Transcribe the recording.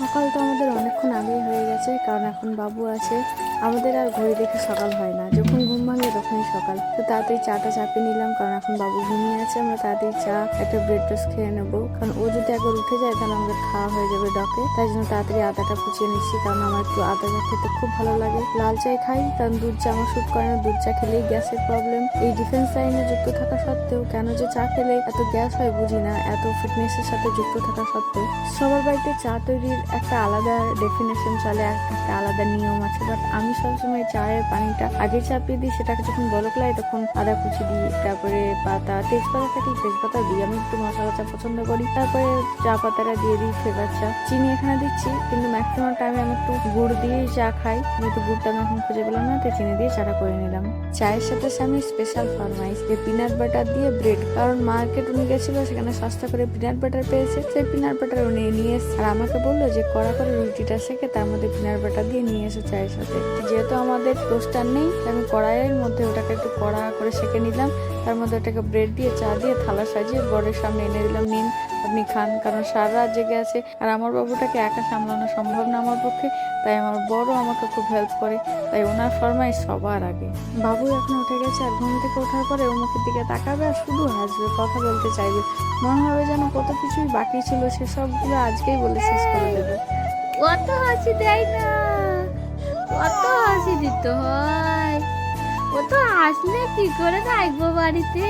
সকাল তো আমাদের অনেকক্ষণ আগেই হয়ে গেছে, কারণ এখন বাবু আছে। আমাদের আর ঘড়ি দেখে সকাল হয় না। যখন ঘুম ভাঙে সকাল। তো তাড়াতাড়ি চাটা চাপিয়ে নিলাম, কারণ এখন বাবু ঘুমিয়ে আছে, আমরা তাড়াতাড়ি চা, একটা ব্রেড টোস্ট খেয়ে নেব। কারণ ও যদি একবার উঠে যায়, তাহলে আমাদের খাওয়া হয়ে যাবে ডকে। তাই জন্য তাড়াতাড়ি আদাটা কুচিয়ে নিচ্ছি, কারণ আমার একটু আদা চা খেতে খুব ভালো লাগে। লাল চাই খাই, কারণ দুধ চা আমার শুট করে না, দুধ চা খেলেই গ্যাসের প্রবলেম এই ডিফেন্স লাইনে যুক্ত থাকা সত্ত্বেও কেন যে চা খেলে এত গ্যাস হয় বুঝি না, এত ফিটনেসের সাথে যুক্ত থাকা সত্ত্বেও। সবার বাড়িতে চা তৈরির একটা আলাদা ডেফিনেশন চলে এক- একটা আলাদা নিয়ম আছে। বাট আমি সবসময় চায়ের পানিটা আগে চাপিয়ে দিই, সেটাকে যখন বলক লাগে তখন আদা কুচি দিই তারপরে পাতা, তেজপাতা থাকলে তেজপাতা দিই আমি একটু মশলা চা পছন্দ করি। তারপরে চা পাতাটা দিয়ে দিই ফ্লেভার চা। চিনি এখানে দিচ্ছি, কিন্তু ম্যাক্সিমাম টাইমে আমি একটু গুড় দিয়েই চা খাই। যেহেতু গুড়টা আমি এখন খুঁজে পেলাম না তাই চিনি দিয়ে চাটা করে নিলাম। চায়ের সাথে আমি স্পেশাল ফরমাইশ যে পিনাট বাটার দিয়ে ব্রেড কারণ মার্কেট উনি গেছিল, সেখানে সস্তা করে পিনাট বাটার পেয়েছে। সেই পিনাট বাটার উনি নিয়ে আর আমাকে বলল যে কড়া করে রুটিটা সেকে তার মধ্যে পিনাট বাটার দিয়ে নিয়ে এসে চায়ের সাথে। যেহেতু আমাদের টোস্টার নেই আমি কড়াইয়ের মধ্যে ওটাকে একটু কড়া করে সেকে নিলাম। তার মধ্যে ওটাকে ব্রেড দিয়ে, চা দিয়ে, থালা সাজিয়ে বরের সামনে এনে দিলাম। নিন আপনি খান, কারণ সারা রাত জেগে আছে। আর আমার বাবুটাকে একা সামলানো সম্ভব না আমার পক্ষে, তাই আমার বড় আমাকে খুব হেল্প করে। তাই ওনার ফরমাই সবার আগে। বাবু এখন উঠে গেছে আর ঘুম থেকে ওঠার পরে ও মুখের দিকে তাকাবে আর শুধু হাসবে, কথা বলতে চাইবে। মনে হবে যেন কত কিছুই বাকি ছিল সেসবগুলো আজকেই বলে শেষ করে দেবে। কত হাসি দেয় না, কত হাসি দিতে হয়। ও তো আসলে কি করে থাকব বাড়িতে?